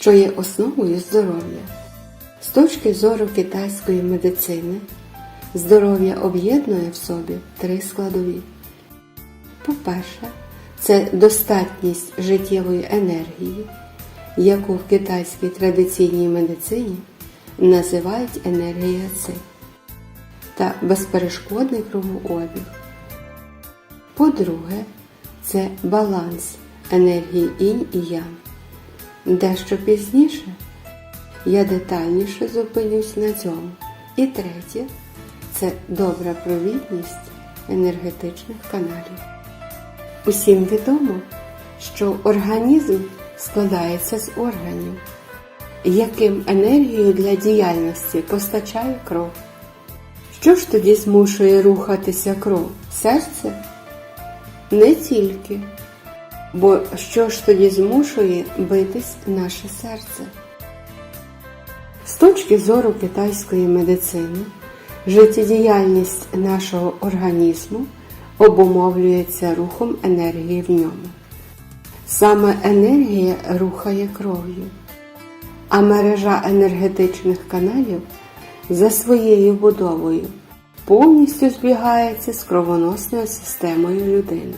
що є основою здоров'я. З точки зору китайської медицини, здоров'я об'єднує в собі три складові. По-перше, це достатність життєвої енергії, яку в китайській традиційній медицині називають енергія ци та безперешкодний кровообіг. По-друге, це баланс енергії інь і ян. Дещо пізніше я детальніше зупинюсь на цьому. І третє це добра провідність енергетичних каналів. Усім відомо, що організм складається з органів, яким енергію для діяльності постачає кров. Що ж тоді змушує рухатися кров? Серце? Не тільки. Бо що ж тоді змушує битись наше серце? З точки зору китайської медицини, життєдіяльність нашого організму обумовлюється рухом енергії в ньому. Саме енергія рухає кров'ю, а мережа енергетичних каналів за своєю будовою повністю збігається з кровоносною системою людини.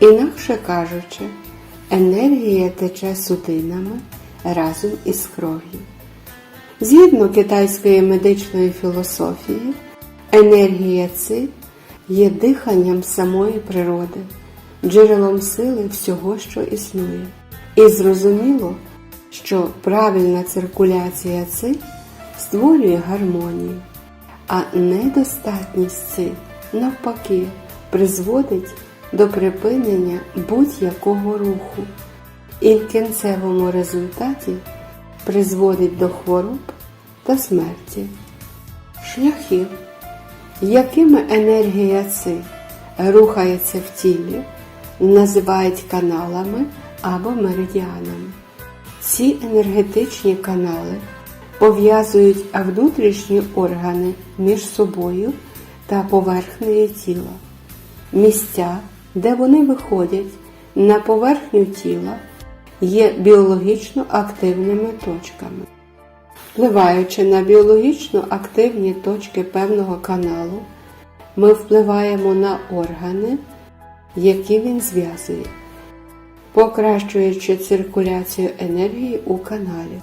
Інакше кажучи, енергія тече судинами разом із кров'ю. Згідно китайської медичної філософії, енергія ци є диханням самої природи, джерелом сили всього, що існує. І зрозуміло, що правильна циркуляція ци створює гармонію, а недостатність ци, навпаки, призводить до припинення будь-якого руху і в кінцевому результаті призводить до хвороб та смерті. Шляхи, якими енергія ци рухається в тілі, називають каналами або меридіанами. Ці енергетичні канали пов'язують внутрішні органи між собою та поверхнею тіла. Місця, де вони виходять на поверхню тіла, є біологічно активними точками. Впливаючи на біологічно активні точки певного каналу, ми впливаємо на органи, які він зв'язує, покращуючи циркуляцію енергії у каналі.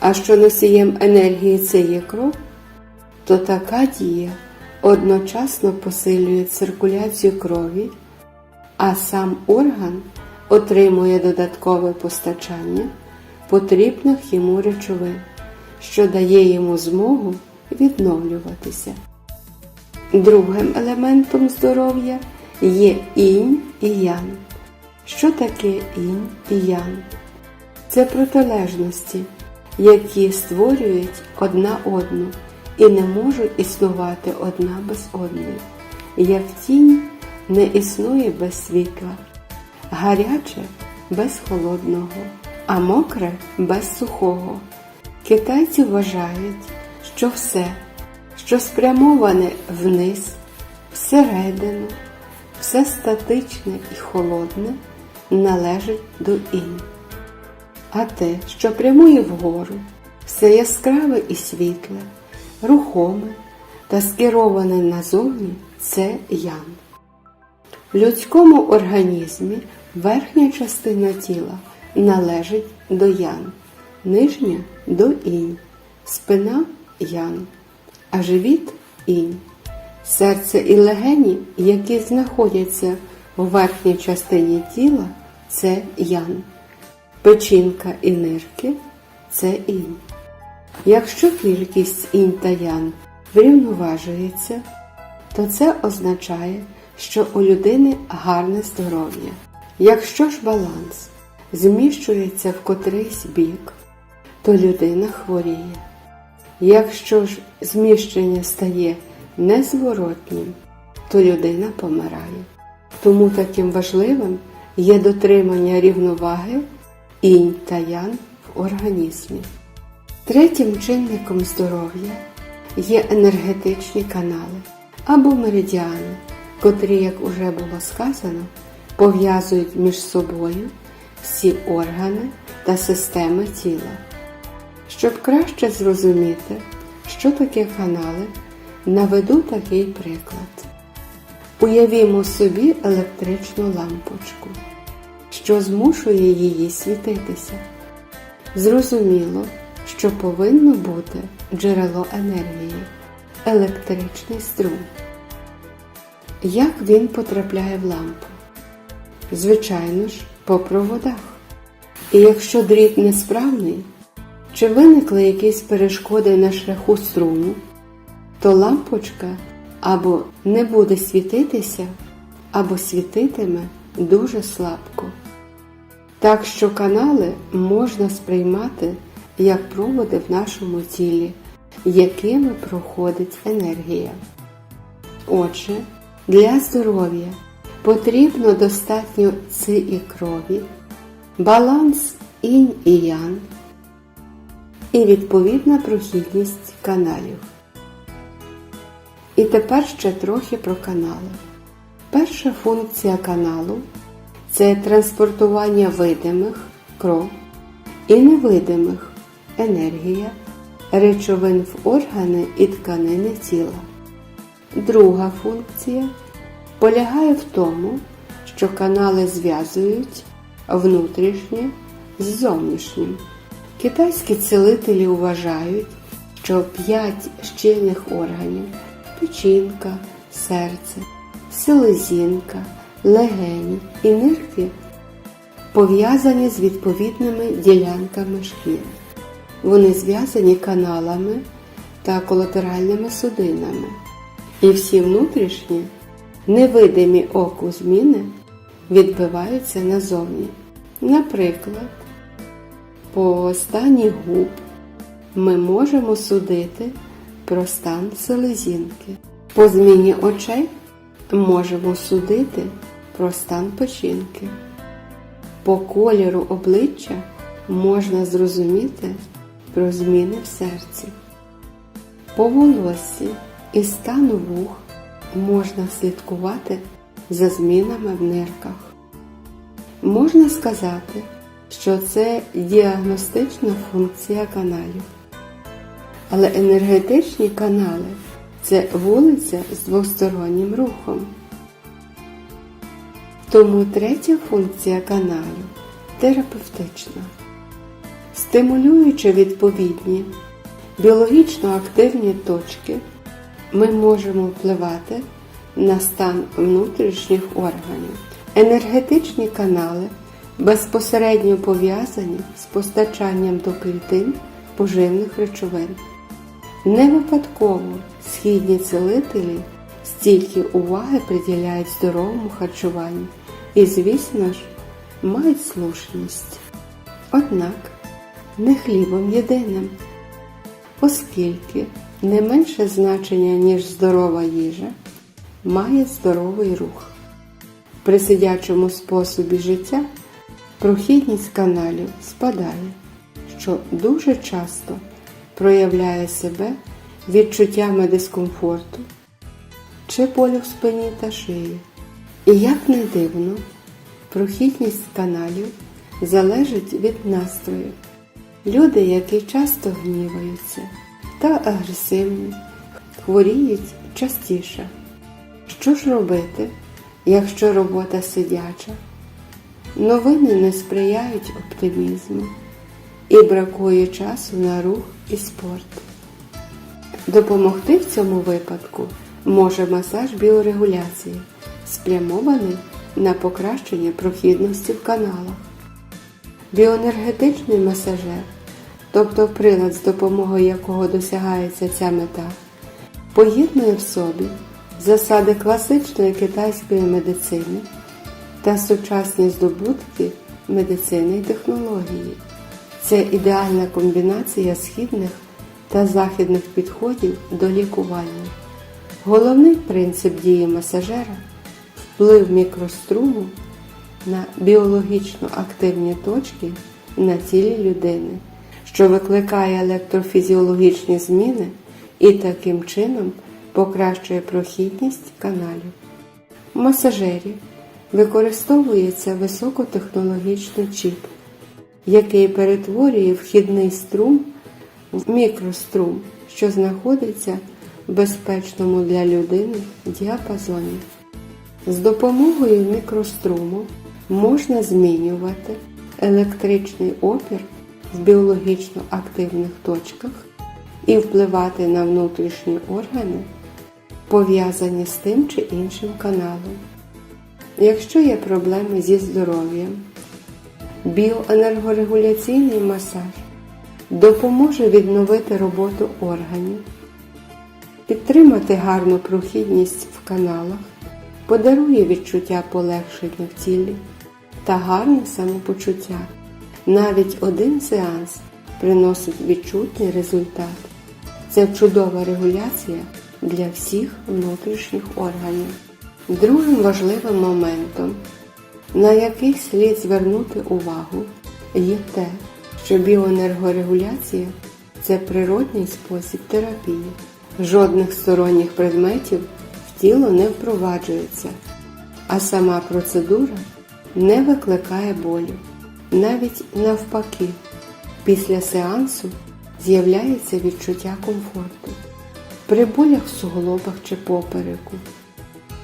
А що носієм енергії це є кров, то така дія одночасно посилює циркуляцію крові, а сам орган отримує додаткове постачання потрібних йому речовин, що дає йому змогу відновлюватися. Другим елементом здоров'я є інь і ян. Що таке інь і ян? Це протилежності, які створюють одна одну і не можуть існувати одна без одної. Як тінь не існує без світла, гаряче без холодного, а мокре без сухого. Китайці вважають, що все, що спрямоване вниз, всередину, все статичне і холодне належить до інь. А те, що прямує вгору, все яскраве і світле, рухоме та скероване назовні це ян. В людському організмі верхня частина тіла належить до ян, нижня до інь, спина ян, а живіт інь. Серце і легені, які знаходяться у верхній частині тіла, це ян. Печінка і нирки це інь. Якщо кількість інь та ян врівноважується, то це означає, що у людини гарне здоров'я. Якщо ж баланс зміщується в котрийсь бік, то людина хворіє. Якщо ж зміщення стає незворотнім, то людина помирає. Тому таким важливим є дотримання рівноваги інь та ян в організмі. Третім чинником здоров'я є енергетичні канали або меридіани, котрі, як уже було сказано, пов'язують між собою всі органи та системи тіла. Щоб краще зрозуміти, що таке канали, наведу такий приклад. Уявімо собі електричну лампочку, що змушує її світитися. Зрозуміло, що повинно бути джерело енергії електричний струм. Як він потрапляє в лампу? Звичайно ж, по проводах. І якщо дріт несправний, чи виникли якісь перешкоди на шляху струму, то лампочка або не буде світитися, або світитиме дуже слабко. Так що канали можна сприймати як проводи в нашому тілі, якими проходить енергія. Отже, для здоров'я потрібно достатньо ци і крові, баланс інь і ян і відповідна прохідність каналів. І тепер ще трохи про канали. Перша функція каналу це транспортування видимих кров і невидимих енергія речовин в органи і тканини тіла. Друга функція полягає в тому, що канали зв'язують внутрішнє з зовнішнім. Китайські цілителі вважають, що п'ять щільних органів печінка, серце, селезінка, легені і нирки пов'язані з відповідними ділянками шкіри. Вони зв'язані каналами та колатеральними судинами. І всі внутрішні, невидимі оку зміни відбиваються назовні. Наприклад, по стані губ ми можемо судити про стан селезінки. По зміні очей можемо судити про стан печінки. По кольору обличчя можна зрозуміти про зміни в серці. По волоссі і стану вух можна слідкувати за змінами в нирках. Можна сказати, що це діагностична функція каналів. Але енергетичні канали це вулиця з двостороннім рухом. Тому третя функція каналів терапевтична. Стимулюючи відповідні біологічно активні точки, ми можемо впливати на стан внутрішніх органів. Енергетичні канали безпосередньо пов'язані з постачанням до клітин поживних речовин. Не випадково східні цілителі стільки уваги приділяють здоровому харчуванню і, звісно ж, мають слушність. Однак не хлібом єдиним, оскільки не менше значення, ніж здорова їжа, має здоровий рух. При сидячому способі життя прохідність каналів спадає, що дуже часто проявляє себе відчуттями дискомфорту чи болю в спині та шиї. І як не дивно, прохідність каналів залежить від настрою. Люди, які часто гніваються та агресивні, хворіють частіше. Що ж робити, якщо робота сидяча? Новини не сприяють оптимізму і бракує часу на рух і спорт. Допомогти в цьому випадку може масаж біорегуляції, спрямований на покращення прохідності в каналах. Біоенергетичний масажер, тобто прилад, з допомогою якого досягається ця мета, поєднує в собі засади класичної китайської медицини та сучасні здобутки медицини і технології. Це ідеальна комбінація східних та західних підходів до лікування. Головний принцип дії масажера вплив мікроструму на біологічно активні точки на тілі людини, що викликає електрофізіологічні зміни і таким чином покращує прохідність каналів. Масажері використовується високотехнологічний чіп, який перетворює вхідний струм в мікрострум, що знаходиться в безпечному для людини діапазоні. З допомогою мікроструму можна змінювати електричний опір в біологічно активних точках і впливати на внутрішні органи, пов'язані з тим чи іншим каналом. Якщо є проблеми зі здоров'ям, біоенергорегуляційний масаж допоможе відновити роботу органів, підтримати гарну прохідність в каналах, подарує відчуття полегшення в тілі та гарне самопочуття. Навіть один сеанс приносить відчутний результат. Це чудова регуляція для всіх внутрішніх органів. Другим важливим моментом, на який слід звернути увагу, є те, що біоенергорегуляція це природний спосіб терапії. Жодних сторонніх предметів в тіло не впроваджується, а сама процедура не викликає болю. Навіть навпаки, після сеансу з'являється відчуття комфорту. При болях в суглобах чи попереку,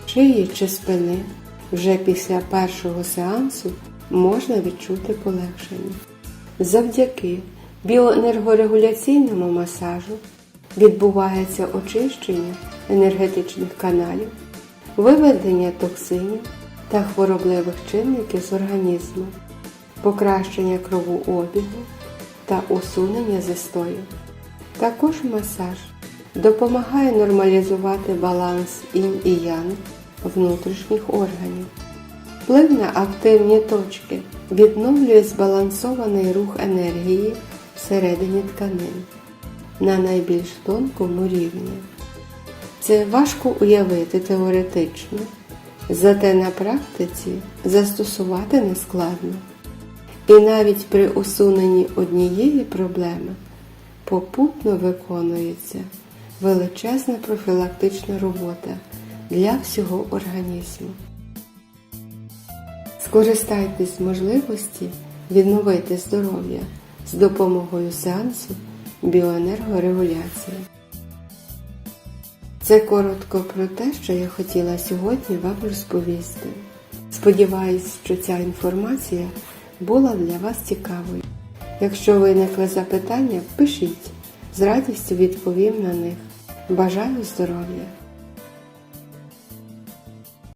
шиї чи спини вже після першого сеансу можна відчути полегшення. Завдяки біоенергорегуляційному масажу відбувається очищення енергетичних каналів, виведення токсинів та хворобливих чинників з організму, покращення кровообігу та усунення застою. Також масаж допомагає нормалізувати баланс інь і ян внутрішніх органів. Вплив на активні точки відновлює збалансований рух енергії всередині тканин на найбільш тонкому рівні. Це важко уявити теоретично, зате на практиці застосувати нескладно. І навіть при усуненні однієї проблеми попутно виконується величезна профілактична робота для всього організму. Скористайтесь можливості відновити здоров'я з допомогою сеансу біоенергорегуляції. Це коротко про те, що я хотіла сьогодні вам розповісти. Сподіваюсь, що ця інформація була для вас цікавою. Якщо виникли запитання, пишіть, з радістю відповім на них. Бажаю здоров'я!